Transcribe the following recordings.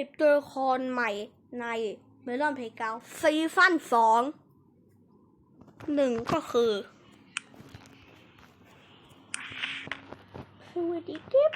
สิบตัวละครใหม่ในเมลอนเพย์เกาซีซั่นสองหนึ่งก็คือ สวัสดีครับ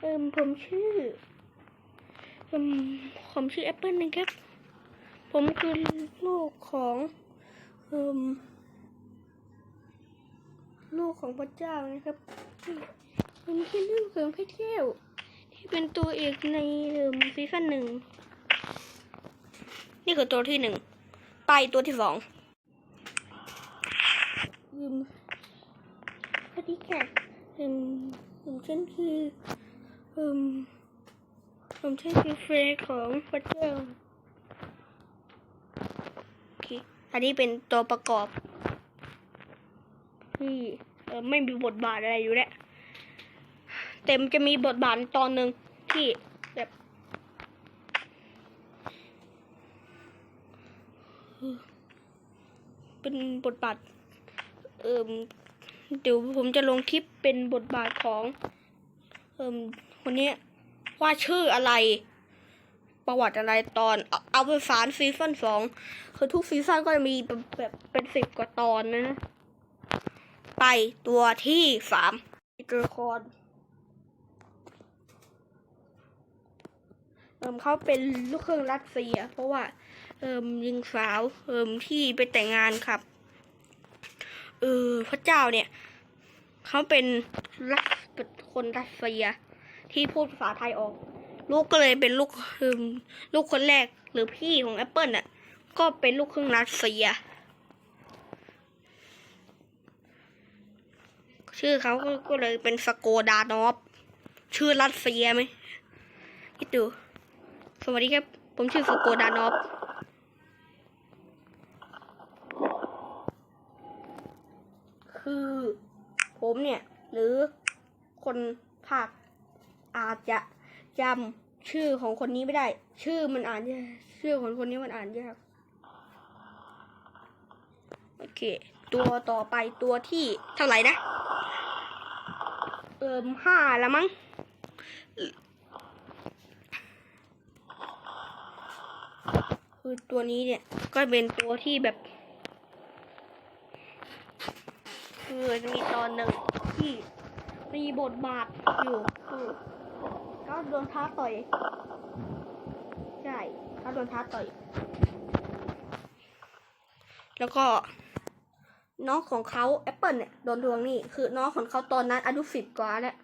เอิมผมชื่อเอิมผมชื่อแอปเปิลนะครับ ผมคือลูกของเอิมลูกของพระเจ้านะครับผมคือลูกของพระเจ้า เป็นตัวเอกในเอิมซีซั่นหนึ่ง นี่คือตัวที่หนึ่ง ไปตัวที่สองอืมสวัสดีค่ะอืมผมฉันคืออืมผมฉันคือเฟรย์ของพระเจ้าโอเค อันนี้เป็นตัวประกอบที่เออไม่มีบทบาทอะไรอยู่แล้ว เต็มจะมีบทบาทตอนหนึ่งที่แบบเป็นบทบาทเอิมเดี๋ยวผมจะลงคลิปเป็นบทบาทของเอิมคนนี้ว่าชื่ออะไร ประวัติอะไรตอนเอาเอาไปสารซีซั่นสองคือทุกซีซั่นก็จะมีแบบแบบเป็นสิบกว่าตอนนะ ไปตัวที่สามตัวละคร เอิมเขาเป็นลูกครึ่งรัสเซีย เพราะว่า เอิมยิงสาวเอิมที่ไปแต่งงานครับ เออพระเจ้าเนี่ยเขาเป็นรัสเป็นคนรัสเซีย ที่พูดภาษาไทยออก ลูกก็เลยเป็นลูกเอิมลูกคนแรกหรือพี่ของแอปเปิลน่ะ ก็เป็นลูกครึ่งรัสเซีย ชื่อเขาก็เลยเป็นสโกดานอฟชื่อรัสเซียไหมคิดดู วัสดีครับ ผมชื่อสโกดานอฟคือผมเนี่ย หรือคนภาคอาจจะจำชื่อของคนนี้ไม่ได้ ชื่อมันอ่านยากชื่อของคนนี้มันอ่านยากโอเค ตัวต่อไปตัวที่เท่าไหร่นะ เอิมห้าล้วมั้ง คือตัวนี้เนี่ย ก็เป็นตัวที่แบบ คือจะมีตอนหนึ่งที่มีบทบาทอยู่คือก็โดนท้าต่อย ใช่เขาโดนท้าต่อย แล้วก็น้องของเขาแอปเปิลเนี่ยโดนทวงนี่คือน้องของเขาตอนนั้นอายุสิบกว่าแล้ว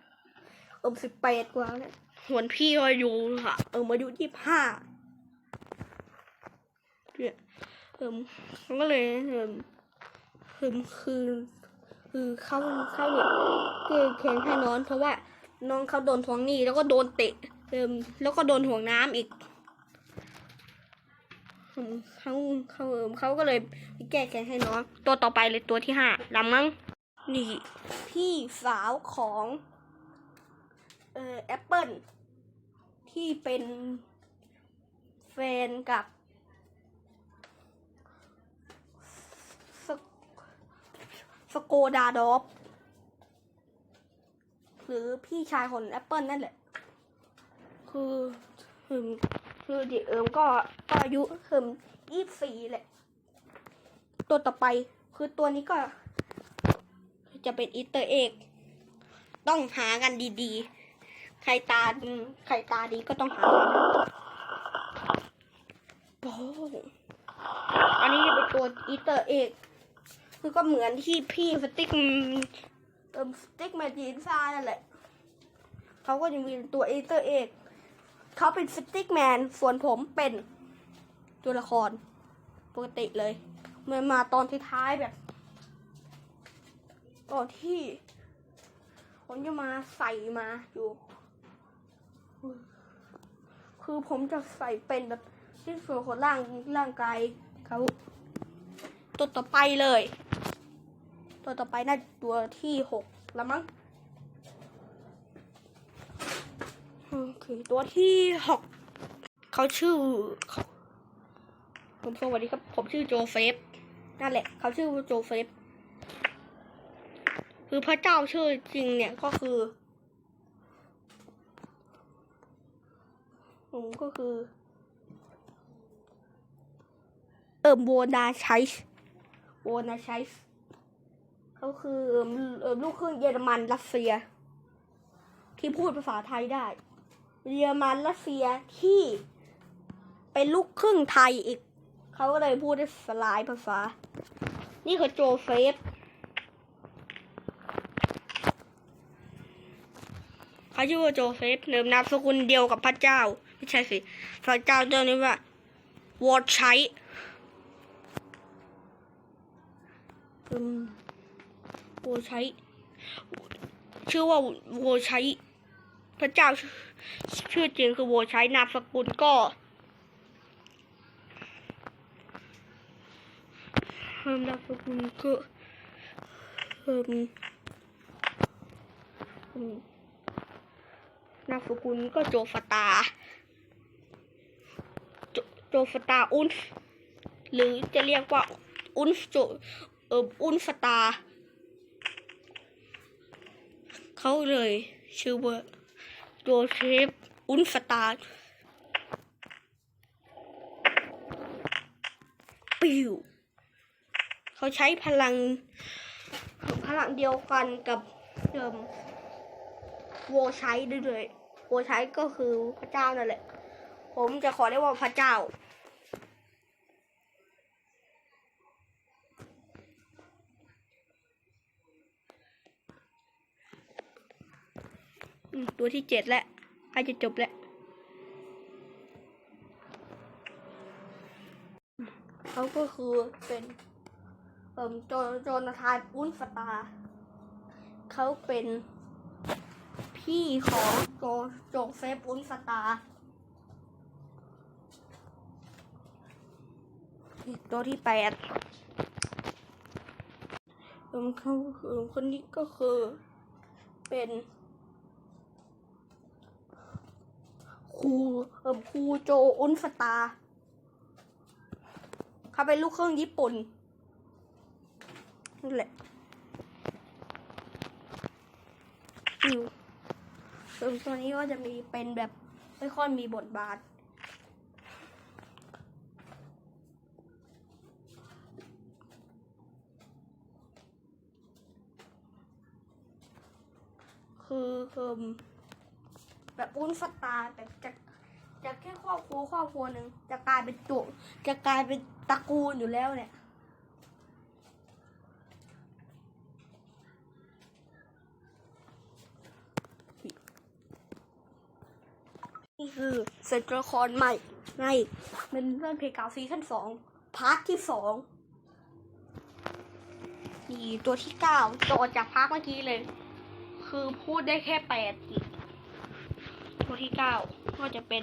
เออสิบแปดกว่าแล้วส่วนพี่ก็อายุค่ะ เอออายุยี่สิบห้าเนี่ย เออเขาก็เลยเออคือคือคือเขาเขาเนี่ยเกยแข่งให้น้องเพราะว่าน้องเขาโดนทวงหนี้แล้วก็โดนเตะเติมแล้วก็โดนห่วงน้ำอีกอืมเขาเขาเอิมเขาก็เลยแก้แค้นให้น้อง ตัวต่อไปเลยตัวที่ห้าลำมั้งนี่พี่สาวของเอ่อแอปเปิลที่เป็นแฟนกับส สโกดาดอฟหรือพี่ชายของแอปเปิลนั่นแหละ คือคือคือเด็กเอิมก็ก็อายุเอิมยี่สี่แหละ ตัวต่อไปคือตัวนี้ก็จะเป็นอีเตอร์เอก ต้องหากันดีๆ ใครตาใครตาดีก็ต้องหาโอ้อันนี้เป็นตัวอีเตอร์เอก คือก็เหมือนที่พี่สติ๊กเออสติ๊กแมจีนซ่านั่นแหละเขาก็จะมีตัวเอเตอร์เอกเขาเป็นสติ๊กแมนส่วนผมเป็นตัวละครปกติเลย มันมาตอนท้ายๆแบบตอนที่ผมจะมาใส่มาอยู่ คือผมจะใส่เป็นแบบที่ส่วนของร่างร่างกายเขาตัวต่อไปเลย ตัวต่อไปน่าตัวที่หกแล้วมั้งโอเคตัวที่หกเขาชื่อ ผมสวัสดีครับ ผมชื่อโจเซฟนั่นแหละ เขาชื่อโจเซฟคือพระเจ้าชื่อจริงเนี่ยก็คือ ผมก็คือ เอิมโวนาชัยโวนาชัย ส์เขาคือลูกครึ่งเยอรมันรัสเซีย ที่พูดภาษาไทยได้ เยอรมันรัสเซียที่เป็นลูกครึ่งไทยอีก เขาก็เลยพูดได้สลายภาษา นี่คือโจเฟฟเขาชื่อว่าโจเซฟเนิมนามสกุลเดียวกับพระเจ้าไม่ใช่สิพระเจ้าเจ้านี้ว่าวอดใช้อืม วใช้ชื่อว่าโวใช้พระเจ้าชื่อจริงคือโวใช้นามสกุลก็เพิ่มนามสกุลก็เพิ่มนามสกุลก็โจฟตา โจโจฟตาอุนหรือจะเรียกว่าอุนโจเอออุนฟตา เขาเลย ชื่อว่าโจเซฟอุนฟตาร์ปิวเขาใช้พลัง พลังเดียวกันกับเดิมโวใช้ด้วยโวใช้ก็คือพระเจ้านั่นแหละ ผมจะขอเรียกว่าพระเจ้า ตัวที่เจ็ดแล้วใกล้จะจบแล้วเขาก็คือเป็นเอ่มโจโจนาธานอุนฟตาเขาเป็นพี่ของโจโจเฟฟอุนสตาตัวที่แปดเอิ่มเขาเอิ่มคนนี้ก็คือเป็น ครูเอิมครูโจอุนสตาเขาเป็นลูกครึ่งญี่ปุ่นนั่นแหละอยู่ส่วนตัวนี้ก็จะมีเป็นแบบไม่ค่อยมีบทบาทคือเอิม แบบอุ้นสตาร์แต่จะจะแค่ครอบครัวครอบครัวหนึ่งจะกลายเป็นจุจะกลายเป็นตระกูลอยู่แล้วเนี่ยนี่คือเซนตรคอนใหม่ในเป็นเรื่องเพลงเก่าซีซั่นสองพาร์ทที่สองนี่ตัวที่เก้าต่อจากพาร์ทเมื่อกี้เลย คือพูดได้แค่แปดอีก ตัวที่เก้าก็จะเป็น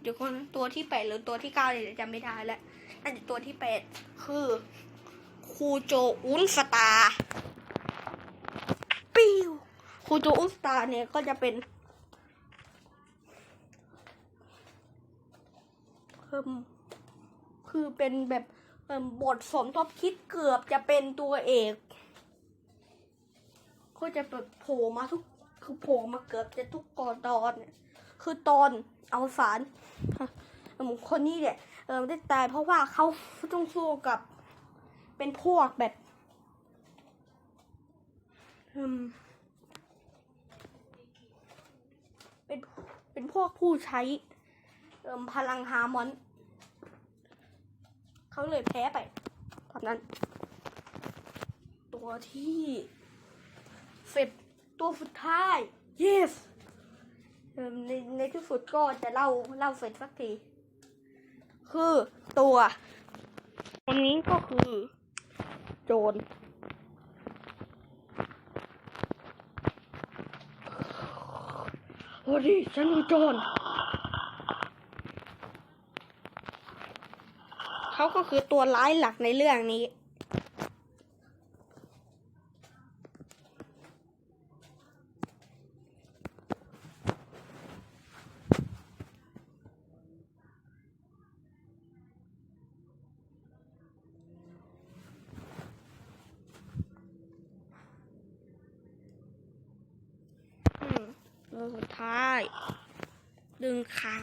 เดี๋ยวคนตัวที่แปดหรือตัวที่เก้าเนี่ยจำไม่ได้แล้วแต่ตัวที่แปดคือคูโจอุนสตาร์ปิวคูโจอุนสตาเนี่ยก็จะเป็นเพิ่มคือเป็นแบบบทสมทบคิดเกือบจะเป็นตัวเอก ก็จะแบบโผล่มาทุกคือโผล่มาเกือบจะทุกกอตอนเนี่ยคือตอนเอวสานเอิ่มคนนี้เนี่ยเออได้ตายเพราะว่าเขาต้องสู้กับเป็นพวกแบบเป็นเป็นพวกผู้ใช้เอ่มพลังฮาร์มอนเขาเลยแพ้ไปตอนนั้น ตัวที่ เสร็จตัวสุดท้าย yes เอิ่มในในที่สุดก็จะเล่าเล่าเสร็จสักที คือตัวคนนี้ก็คือ โจรโอ้ดิฉันคือโจรเขาก็คือตัวร้ายหลักในเรื่องนี้ อืม สุดท้าย ดึงขา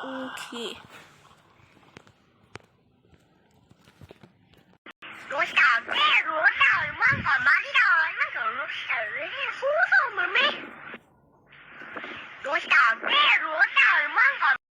โอเค